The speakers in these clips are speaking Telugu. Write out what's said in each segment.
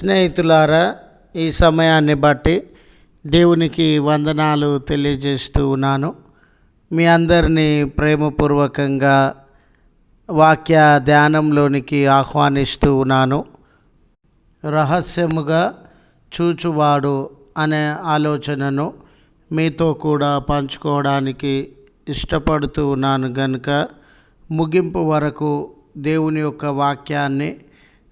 స్నేహితులారా ఈ సమయాన్ని బట్టి దేవునికి వందనాలు తెలియజేస్తూ ఉన్నాను. మీ అందరినీ ప్రేమపూర్వకంగా వాక్య ధ్యానంలోనికి ఆహ్వానిస్తూ ఉన్నాను. రహస్యముగా చూచువాడు అనే ఆలోచనను మీతో కూడా పంచుకోవడానికి ఇష్టపడుతూ ఉన్నాను గనుక ముగింపు వరకు దేవుని యొక్క వాక్యాన్ని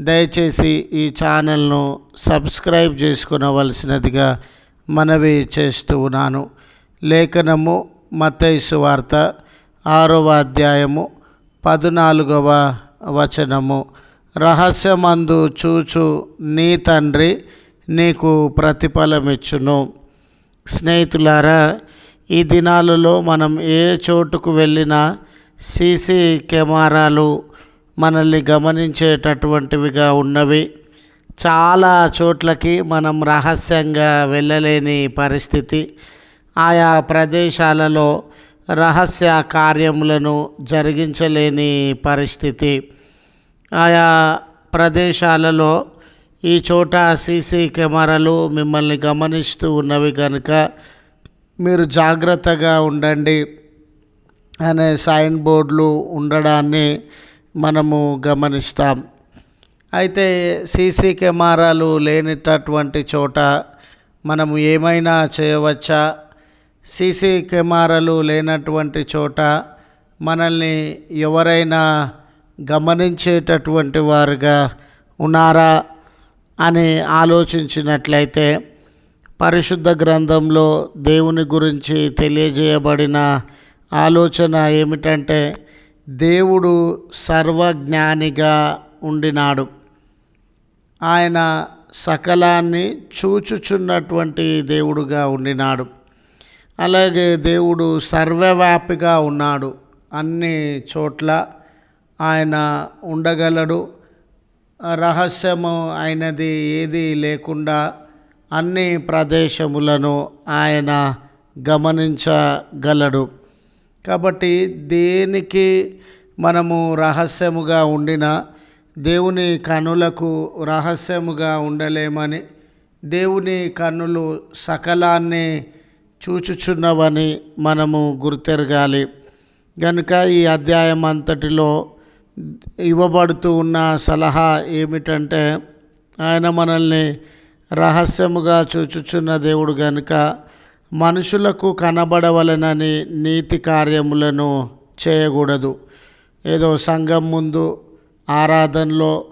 దయచేసి ఈ ఛానల్ను సబ్స్క్రైబ్ చేసుకునవలసినదిగా మనవి చేస్తూ ఉన్నాను. లేఖనము మతైసు వార్త ఆరవ అధ్యాయము పద్నాలుగవ వచనము. రహస్యమందు చూచు నీ తండ్రి నీకు ప్రతిఫలమిచ్చును. స్నేహితులారా ఈ దినాలలో మనం ఏ చోటుకు వెళ్ళినా సీసీ కెమెరాలు మనల్ని గమనించేటటువంటివిగా ఉన్నవి. చాలా చోట్లకి మనం రహస్యంగా వెళ్ళలేని పరిస్థితి. ఆయా ప్రదేశాలలో రహస్య కార్యములను జరిగించలేని పరిస్థితి. ఆయా ప్రదేశాలలో ఈ చోట సీసీ కెమెరాలు మిమ్మల్ని గమనిస్తూ ఉన్నవి కనుక మీరు జాగ్రత్తగా ఉండండి. అనే సైన్ బోర్డులు ఉండడాన్ని మనము గమనిస్తాం. అయితే సీసీ కెమెరాలు లేనిటటువంటి చోట మనము ఏమైనా చేయవచ్చా? సీసీ కెమెరాలు లేనటువంటి చోట మనల్ని ఎవరైనా గమనించేటటువంటి వారుగా ఉన్నారా అని ఆలోచించినట్లయితే పరిశుద్ధ గ్రంథంలో దేవుని గురించి తెలియజేయబడిన ఆలోచన ఏమిటంటే దేవుడు సర్వజ్ఞానిగా ఉండినాడు. ఆయన సకలాన్ని చూచుచున్నటువంటి దేవుడుగా ఉండినాడు. అలాగే దేవుడు సర్వవ్యాపిగా ఉన్నాడు. అన్ని చోట్ల ఆయన ఉండగలడు. రహస్యము అయినది ఏది లేకుండా అన్ని ప్రదేశములను ఆయన గమనించగలడు. కాబట్టి దేనికి మనము రహస్యముగా ఉండినా దేవుని కనులకు రహస్యముగా ఉండలేమని దేవుని కన్నులు సకలాన్ని చూచుచున్నవని మనము గుర్తెరగాలి. కనుక ఈ అధ్యాయం అంతటిలో ఇవ్వబడుతూ ఉన్న సలహా ఏమిటంటే ఆయన మనల్ని రహస్యముగా చూచుచున్న దేవుడు కనుక మనుషులకు కనబడవలనని నీతి కార్యములను చేయకూడదు. ఏదో సంఘం ముందు ఆరాధనలో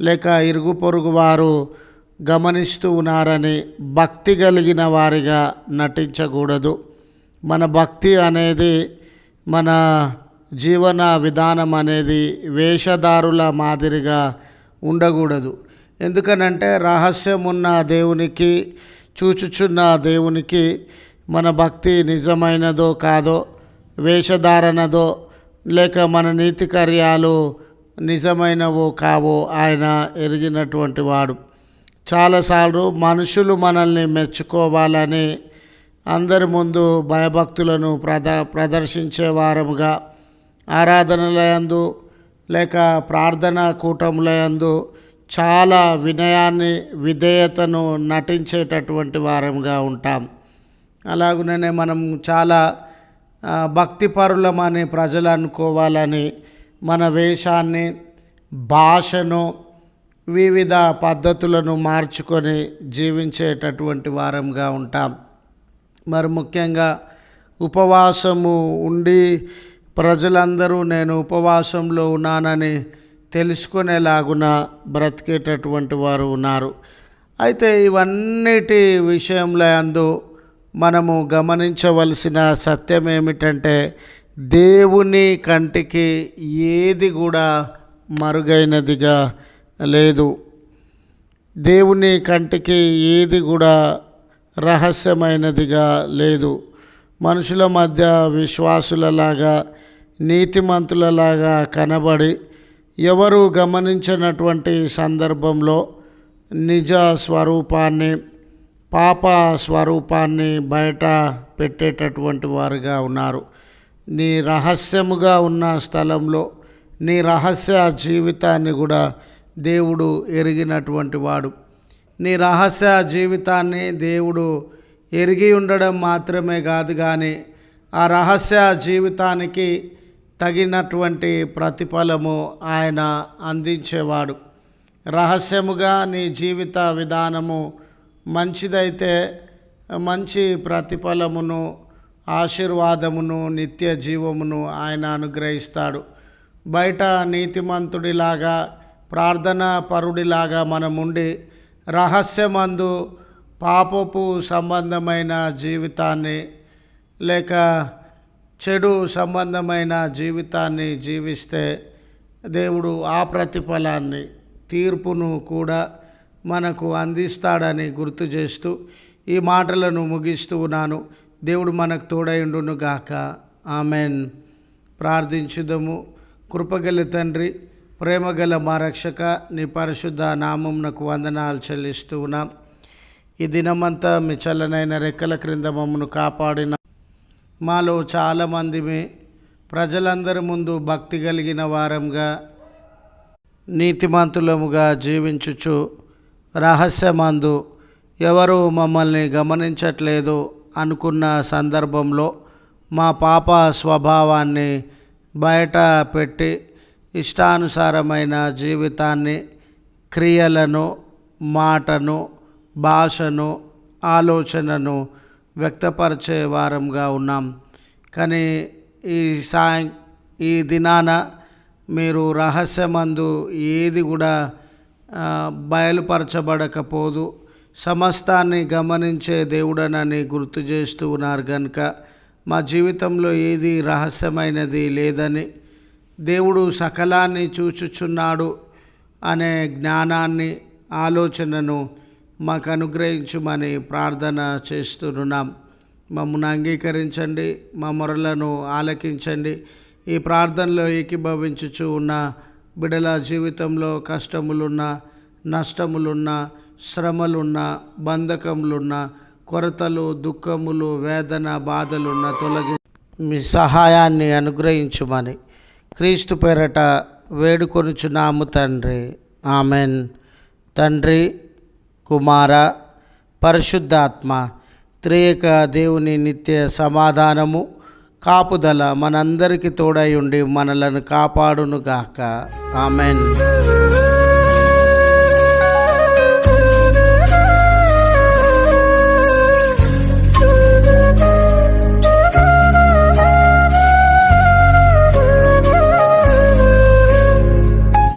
లేక ఇరుగు పొరుగు వారు గమనిస్తూ ఉన్నారని భక్తి కలిగిన వారిగా నటించకూడదు. మన భక్తి అనేది మన జీవన విధానం అనేది వేషధారుల మాదిరిగా ఉండకూడదు. ఎందుకనంటే రహస్యం ఉన్న దేవునికి చూచుచున్న దేవునికి మన భక్తి నిజమైనదో కాదో వేషధారణదో లేక మన నీతి కార్యాలు నిజమైనవో కావో ఆయన ఎరిగినటువంటి వాడు. చాలాసార్లు మనుషులు మనల్ని మెచ్చుకోవాలని అందరి ముందు భయభక్తులను ప్రద ప్రదర్శించే వారముగా ఆరాధనలయందు లేక ప్రార్థన కూటములయందు చాలా వినయాన్ని విధేయతను నటించేటటువంటి వారంగా ఉంటాం. అలాగుననే మనం చాలా భక్తిపరులమని ప్రజలు అనుకోవాలని మన వేషాన్ని భాషను వివిధ పద్ధతులను మార్చుకొని జీవించేటటువంటి వారంగా ఉంటాం. మరి ముఖ్యంగా ఉపవాసము ఉండి ప్రజలందరూ నేను ఉపవాసంలో ఉన్నానని తెలుసుకునేలాగున బ్రతికేటటువంటి వారు ఉన్నారు. అయితే ఇవన్నిటి విషయంలో అందు మనము గమనించవలసిన సత్యం ఏమిటంటే దేవుని కంటికి ఏది కూడా మరుగైనదిగా లేదు. దేవుని కంటికి ఏది కూడా రహస్యమైనదిగా లేదు. మనుషుల మధ్య విశ్వాసులలాగా నీతిమంతులలాగా కనబడి ఎవరు గమనించినటువంటి సందర్భంలో నిజ స్వరూపాన్ని పాప స్వరూపాన్ని బయట పెట్టేటటువంటి వారుగా ఉన్నారు. నీ రహస్యముగా ఉన్న స్థలంలో నీ రహస్య జీవితాన్ని కూడా దేవుడు ఎరిగినటువంటి వాడు. నీ రహస్య జీవితాన్ని దేవుడు ఎరిగి ఉండడం మాత్రమే కాదు కానీ ఆ రహస్య జీవితానికి తగినటువంటి ప్రతిఫలము ఆయన అందించేవాడు. రహస్యముగా నీ జీవిత విధానము మంచిదైతే మంచి ప్రతిఫలమును ఆశీర్వాదమును నిత్య జీవమును ఆయన అనుగ్రహిస్తాడు. బయట నీతిమంతుడిలాగా ప్రార్థనా పరుడిలాగా మనముండి రహస్యమందు పాపపు సంబంధమైన జీవితాన్ని లేక చెడు సంబంధమైన జీవితాన్ని జీవిస్తే దేవుడు ఆ ప్రతిఫలాన్ని తీర్పును కూడా మనకు అందిస్తాడని గుర్తు చేస్తూ ఈ మాటలను ముగిస్తూ ఉన్నాను. దేవుడు మనకు తోడైండును గాక. ఆమెన్. ప్రార్థించుదము. కృపగల తండ్రి ప్రేమగల మా రక్షక నీ పరిశుద్ధ నామంనకు వందనాలు చెల్లిస్తూ ఉన్నాం. ఈ దినమంతా మీ చల్లనైన రెక్కల క్రింద మమ్మను కాపాడిన మాలో చాలామంది ప్రజలందరి ముందు భక్తి కలిగిన వారంగా నీతిమంతులముగా జీవించుచు రహస్యమందు ఎవరు మమ్మల్ని గమనించట్లేదు అనుకున్న సందర్భంలో మా పాప స్వభావాన్ని బయట పెట్టి ఇష్టానుసారమైన జీవితాన్ని క్రియలను మాటను భాషను ఆలోచనను వ్యక్తపరిచే వారంగా ఉన్నాం. కానీ ఈ సాయం ఈ దినాన మీరు రహస్యమందు ఏది కూడా బయలుపరచబడకపోదు. సమస్తాన్ని గమనించే దేవుడనని గుర్తు చేస్తూ ఉన్నారు కనుక మా జీవితంలో ఏది రహస్యమైనది లేదని దేవుడు సకలాన్ని చూచుచున్నాడు అనే జ్ఞానాన్ని ఆలోచనను మాకు అనుగ్రహించుమని ప్రార్థన చేస్తున్నాం. మమ్మల్ని అంగీకరించండి మా మొరలను ఆలకించండి. ఈ ప్రార్థనలో ఏకీభవించుచు ఉన్న బిడల జీవితంలో కష్టములున్న నష్టములున్న శ్రమలున్న బంధకములున్న కొరతలు దుఃఖములు వేదన బాధలున్న తొలగి మీ సహాయాన్ని అనుగ్రహించుమని క్రీస్తు పేరట వేడుకొనుచున్నాము తండ్రి. ఆమెన్. తండ్రి కుమార పరిశుద్ధాత్మ త్రేక దేవుని నిత్య సమాధానము కాపుదల మనందరికీ తోడై ఉండి మనలను కాపాడునుగాక. ఆమెన్.